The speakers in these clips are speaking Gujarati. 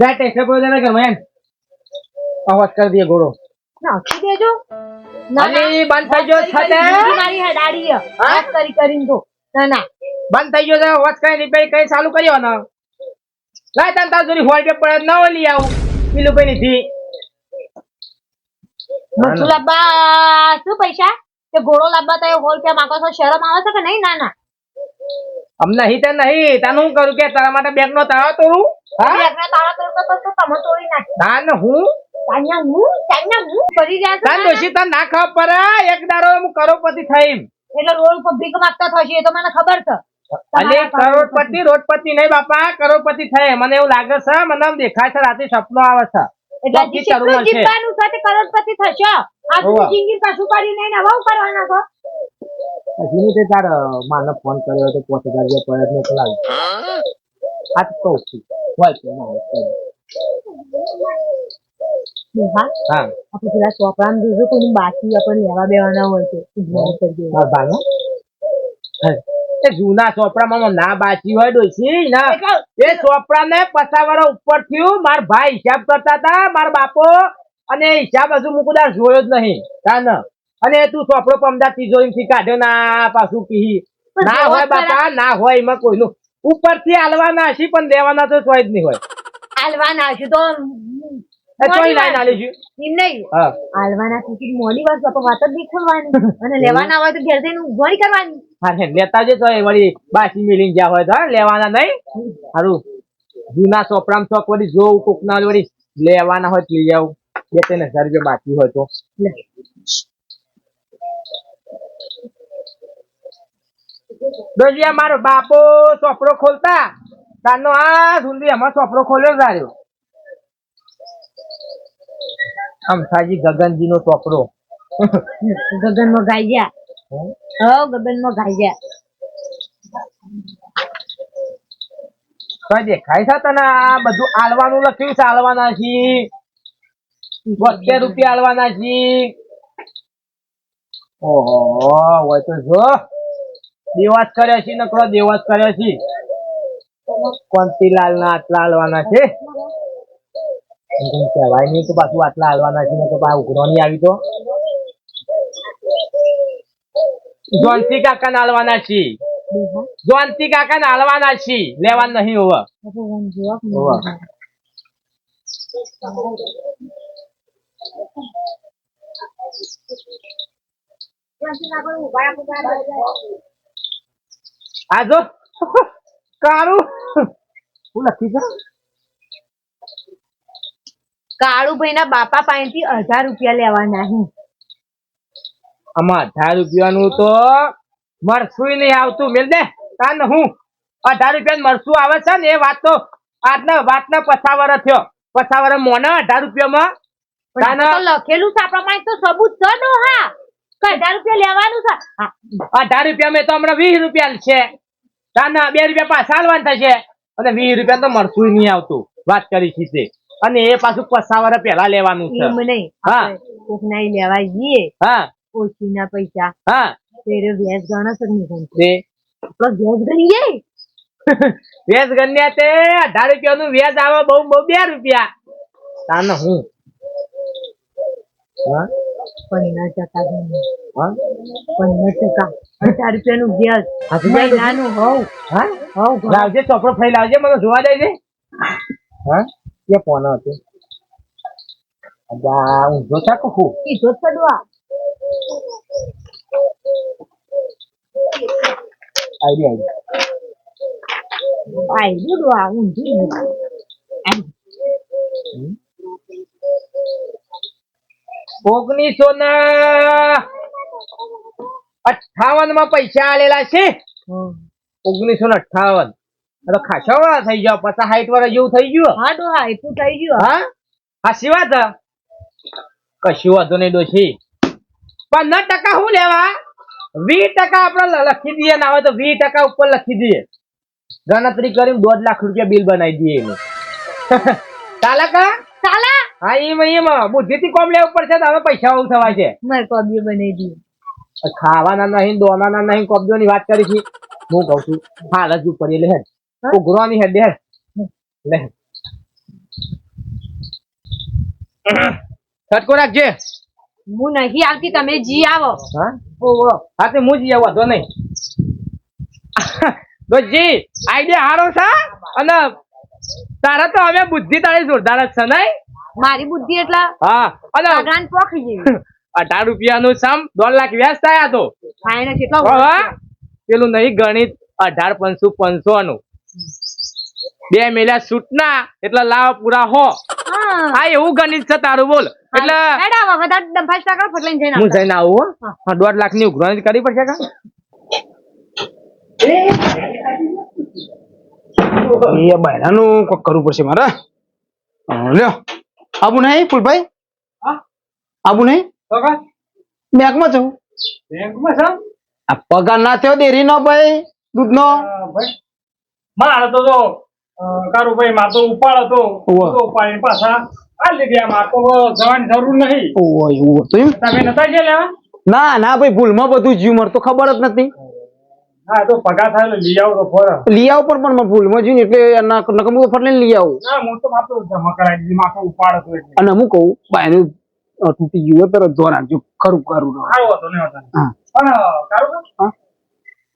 જા ટેસ્ટ પર જરા ગમે એમ અવાજ કરી દે ગોળો નાખી દેજો. અને બંધ થઈ ગયો છતે મારી હે દાડી હા? કરી કરીને તો. ના ના. બંધ થઈ ગયો છે અવાજ કઈ રિપેર કઈ ચાલુ કર્યો ને. લાય તન તાર જોડી હોય પડે ન લઈ આવું. પેલું કઈ નથી. લાવવા શું પૈસા? કે ઘોડો લાબા તો હોલ કે માંગો છો શરમ આવે છે કે નહીં? ના ના. અમને નહીં નહીં. તને હું કરું કે તારા માટે બેગ નો તાવ તોડું? હા? બેગના તાળા તોડતો તો તો તમે તોડી ના હું? તાન્યા હું? તાન્યા હું? કરી રહ્યા છો તને ના, ના. દોશી તને ના ખબર પડે એક દાડો હું કરોડપતિ થઈ એટલે રોડ પર ભીખ માંગતા થશે એ તો મને ખબર છે. કરોડપતિ રોડપતિ નહીં બાપા કરોડપતિ થાય મને એવું લાગે છે મને દેખાય છે રાતે સપનો આવે છે. કરોડપતિ થશો? આ જિંદગી કશું કરી નહીં ને કરવાના છો. હજી તે તાર માને ફોન કર્યો તો પોતે હજાર રૂપિયા પડે એટલે તો કહું છું હોય તો ના હોય હા? હા. આપણે પેલા ચોપડામાં જોજો કોઈની બાકી આપણે લેવા બેવાના હોય છે એ જૂના ચોપડામાં ના બાચી હોય ડોશી. ના. એ ચોપડા ને પચાસ ઉપર થયું. માર ભાઈ હિસાબ કરતા હતા મારા બાપો. અને હિસાબ હજુ મુકુદાર કદાચ જોયો જ નહીં. તાન. અને તું ચોપડો પમદા તિજોરી થી કાઢ્યો. ના પાછું પી ના હોય બાપા ના હોય એમાં કોઈનું. ઉપરથી આલવાના હશી પણ દેવાના તો ચોઈ જ નહીં હોય. હાલવાના છે તો ચોઈ લાઈન હાલી નહીં. હા. ટિકિટ મોડી વાર તો વાત જ નહીં ખોલવાની અને લેવાના હોય તો ઘેર જઈને કરવાની. હા લેતા જે તો વળી બાસી મિલિંગ જ્યાં હોય તો લેવાના નહીં. સારું જૂના સોપરામ ચોક વળી જોઉં કોક ના વળી લેવાના હોય તો લઈ આવું. બે ત્રણ હજાર રૂપિયા બાકી હોય તો. ડોલિયા મારો બાપો ચોપડો ખોલતા. તારનો આ સુધી એમાં ચોપડો ખોલ્યો સાર્યો આમ ગગનજી નો ચોપડો ગગનમાં ગાઈ ગયા હો ગગનમાં ગાઈ ગયા કઈ દેખાય છે તને આ બધું આલવાનું લખ્યું છે આલવાના છે. બોતેર રૂપિયા આલવાના છે. ઓહો હોય તો જો. દેવાસ કર્યા છે, નકરો દેવાસ કર્યા છે. કોંતીલાલ ના આટલા આલવાના છે. કહેવાય નહીં તો પાછું આટલા આલવાના છે ને તો પાછું ઉઘરો નહીં આવી તો. જોનસી કાકા ના આલવાના છે. જોનસી કાકા ના આલવાના છે. લેવા નહીં હોવા. હોવા. આ જો. કાળું. હું લખી છે કાળુભાઈ ના બાપા પાસેથી હજાર રૂપિયા લેવાના હી આમાં અઢાર રૂપિયાનું તો મરસું નહીં આવતું. મેલ દે. તાન હું. અઢાર રૂપિયા મરસું આવે છે ને એ વાત તો આજના વાતના પછાવર થયો. પછાવર મોને અઢાર રૂપિયામાં. લખેલું છે. પાસે તો સબૂત છે ડોહા હજાર રૂપિયા લેવાનું છે. અઢાર રૂપિયા મેં તો હમણાં વીસ રૂપિયા છે. તાના બે રૂપિયા પાછા હાલવાના થશે. અને વીસ રૂપિયા તો મળશું નહીં આવતું. વાત કરી છે તે. અને એ પાછું પછાવર પેલા લેવાનું છે. હા. કોકના લેવા જઈએ. હા. ઓછીના પૈસા. હા. તેરે વ્યાજ ગણો છે નહીં આપણો વ્યાજ ગણ્યા તે અઢાર રૂપિયા નું વ્યાજ આવે બહુ બહુ બે રૂપિયા. તાને હું? હા. પંદર ટકા પંદર ટકા હજાર રૂપિયાનું વ્યાજ હાથી વ્યાજ હતું? મહિનાનું હોવ હા? હોવ લાવજે ચોપડો ફરી લાવજે મને જોવા દેજે. હા? કે ફોન હતો અજા હું જોતા કુકુ કીધો જોતા છે ડોહા. આઈડી આઈડી આયરું હું ઊંધું. ઓગણીસો ના અઠાવનમાં પૈસા આલેલા છે? ઓગણીસો ને અઠાવન તો ખાસા વાળા થઈ ગયો. પચાસ હાઈટ વાળા જેવું થઈ ગયું. હા તો હાઈટનું થઈ ગયું. હા? હાસી વાત હે? કશું વાંધો નહીં ડોશી. પંદર ટકા શું લેવા? વીસ ટકા આપણે લખી દઈએ ના હોય તો વીસ ટકા ઉપર લખી દઈએ. ગણતરી કરીને દોઢ લાખ રૂપિયા બિલ બનાવી દઈએ એનું. ચાલે કા હા એમાં એમાં. બુદ્ધિથી કોમ લેવું પડશે તો હવે પૈસા ઓછું થવા છે. મારે કોબીઓ બનાવી દીધી. ખાવાના નહીં દોનાના નહીં કબજોની વાત કરી છે. હું કહું છું હાલ જ ઉપર લે હેડ. ઉઘરાની હેડ હેડ. લે છટકો નાખજે હું નહીં આવતી તમે જી આવો. હા? ઓહો. હા તે હું જી આવો તો નહીં. દોસ્તજી આઈડિયા હારો છે અને તારા તો હવે બુદ્ધિ તારી જોરદાર જ છે નહીં? મારી બુદ્ધિ એટલા હા અને પોખી જેવી. અઢાર રૂપિયાનું સમ દોઢ લાખ વ્યાજ થયા તો. કેટલો પેલું નહીં ગણિત અઢાર પંચો પંચો નું બે મેલા સૂટના એટલે લાવ પૂરા હો. હા. એવું ગણિત છે તારું બોલ. એટલે હું જઈને આવું હો. દોઢ લાખની ઉઘરાણી કરી પડશે કા? એ બહેરાનું કોક કરવું પડશે મારે. લ્યો. આબુ નહીં ફૂલભાઈ? હા? આબુ નહીં? બેંકમાં છું બેંકમાં છે આ પગાર ના થયો ડેરી નો ભાઈ દૂધ નો ભાઈ. મારે તો જો કારું ભાઈ માર તો ઉપાડ હતો. ઉપાડીને પાછા આ લીધી મારમાં તો જવાની જરૂર નહીં. તમે નતા ગયા લેવા? ના ના ભાઈ ભૂલમાં બધું જીવ મળતો ખબર જ નથી. હા તો પગાર થાય લઈ આવો તો ફોર લઈ આવો પણ પણ ભૂલમાં એટલે તો લઈ આવું. ના હું તો માત્ર જમા કરાવી દીધી માં ઉપાડ હતો અને હું કહું બાયનું તૂટી ગયું હોય ધોર નાખજો ખરું ખરું સારું હતો ને હા. પણ કારું હા?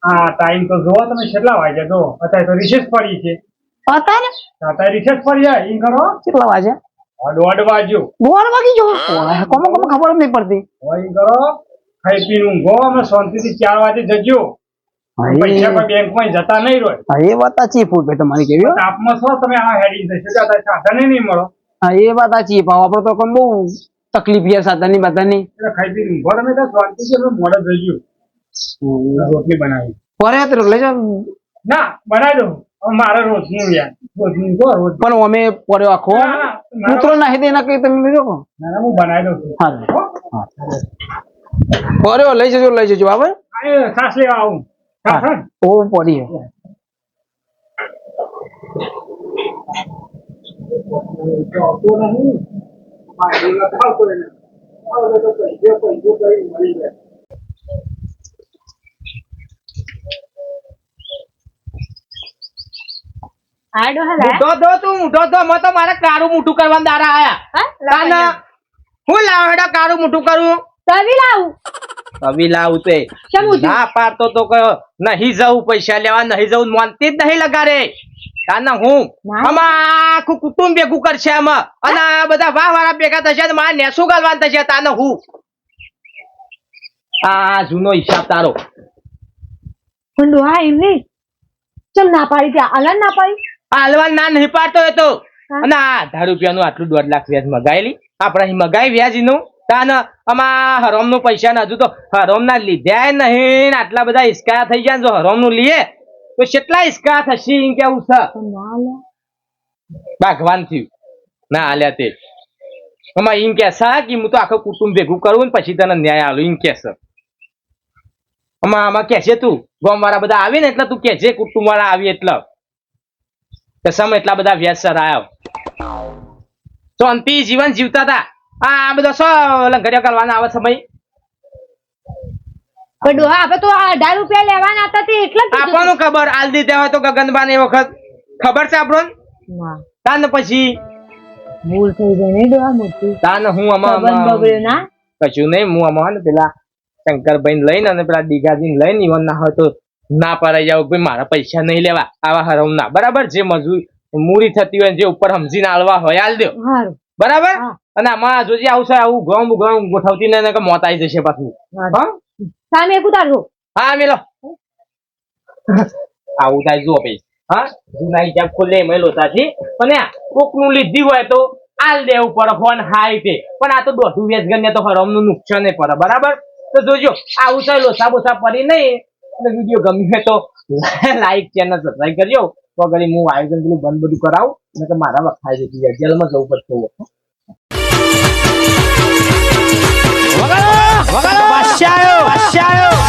હા ટાઈમ તો જોવો તમે કેટલા વાગ્યા જો. અત્યારે તો રિસેસ પડી છે. હતા અત્યારે રિસેસ પડી જાય ઈ કરો. કેટલા વાગ્યા? દોઢ વાગ્યો. બોર વાગી જો કોમ કોમ ખબર જ નહીં પડતી. હવે કરો. ખાઈ પીને ઊંઘો. અમે શાંતિથી ચાર વાગે જજો પૈસા એ- બેંકમાં જતા નહીં રહે હા, એ વાત સાચી ફૂલભાઈ તમારી કેવી તાપમાં છો તમે આ હેડી જશો કે અત્યારે નહીં મળો. હા એ વાત સાચી ભાવ આપડે તો કોઈ બહુ તકલીફ યાર સાધનની બધાની ખાઈ પીને ઊંઘો તમે તો શાંતિથી અમે મોડે જજો રોટલી બનાવી. પરે તો લઈ ના બનાવી દો મારે રોજનું યાર. રોજનું કહો રોજ. પણ અમે પડ્યો આખો. કૂતરો નાખી દે એના કઈ તમે ના હું બનાવી દઉં છું. હા પરે લઈ જજો લઈ જજો આવે સાસ લેવા આવું. સાસ હે? ઓ પડી હે. આવતો નહીં. મારે એ વાત આવતો નહીં. આવે તો પૈસે પૈસે કરી મળી જાય હા ડોહા લાયા? મૂઢો તો તું મૂઢો તો મેં તો મારે કાળું મોટું કરવાના દારા આયા હા? તાના હું લાવ હેડો કાળું મોટું કરું તવી લાવું હવે લાવું તે. કેમ ઊંધું? ના પાડતો તો કયો નહીં જવું પૈસા લેવા નહીં જવું માનતી જ નહીં લગાડે. કાના હું. આમાં આખું કુટુંબ ભેગું કરશે આમાં. અને આ બધા વાહ વાળા ભેગા થશે ને મારે નેસું ગાલવાન થશે તાને હું? આ જૂનો હિસાબ તારો. પણ ડોહા એમને ચલ ના પાડી ત્યાં આલન ના પાડી? આલવાન ના નહીં પાડતો એ તો. અને આ અઢાર રૂપિયાનું આટલું દોઢ લાખ વ્યાજ મગાયેલી. આપણે અહીં મગાવી વ્યાજનું. તાન આમાં હરોમનું પૈસા ને હજુ તો હરોમ ના લીધા નહીં. આટલા બધા હિસકા થઈ ગયા ને જો હરોમનું લીએ તો કેટલા હિસકા થશે એમ કેવું છે? ભાગવાન થયું. ના હાલ્યા તે. આમાં એમ કે છે કે હું તો આખો કુટુંબ ભેગું કરું ને પછી તને ન્યાય આલું એમ કે છે. આમાં આમાં કે છે તું ગામ વાળા બધા આવે ને એટલે તું કે છે કુટુંબ વાળા આવી એટલે. કસમ સમ એટલા બધા વ્યસ્ત સર તો શાંતિ જીવન જીવતા હતા આ બધા સો લંગડિયા કરવાના આવે સમય ડોહા આપણે તો અઢાર રૂપિયા લેવાના હતા તે એટલે જ ખબર આલ દીધા હોય તો ગગનબાન એ વખત. ખબર છે આપણને? તાન પછી. ભૂલ થઈ ગઈ નહીં ડોહા મોટી. તાન હું આમાં- બગડ્યો ના કશું નહીં હું ને પેલા શંકરભાઈ લઈને અને પેલા દીઘાજી લઈને ઈવન ના હોય તો ના પડાઈ જાવ ભાઈ મારા પૈસા નહીં લેવા. આવા હરમ ના. બરાબર? જે મજૂરી મૂરી થતી હોય જે ઉપર સમજીને આલવા હોય આલ દો બરાબર? હા. અને આમાં જોજે આવશે આવું ગમ ગમ ગોઠવતી ને કે મોત આવી જશે પાછું. હા? સામે ઉતારજો હા મેલો. આવું થાય જુઓ ભાઈ. હા? જૂના હિસાબ ખોલે મેલો લોતાથી અને કોકનું લીધી હોય તો આલ દેવું પડે ફોન હાય તે. પણ આ તો દોઢું વેચ ગણને તો હરમનું નુકસાન પડે બરાબર? તો જોજો આવું થાય લોસા બોસા પડી નહીં. અને વીડિયો ગમ્યો હોય તો લાઈક ચેનલ સબસ્ક્રાઈબ કરજો. તો આગળ હું આયોજન પેલું બંધ બધું કરાવું. અને તો મારા વખાઈ જતી જાય જેલમાં જવું પડતું હોય બાદશાહ આવ્યો, બાદશાહ આવ્યો.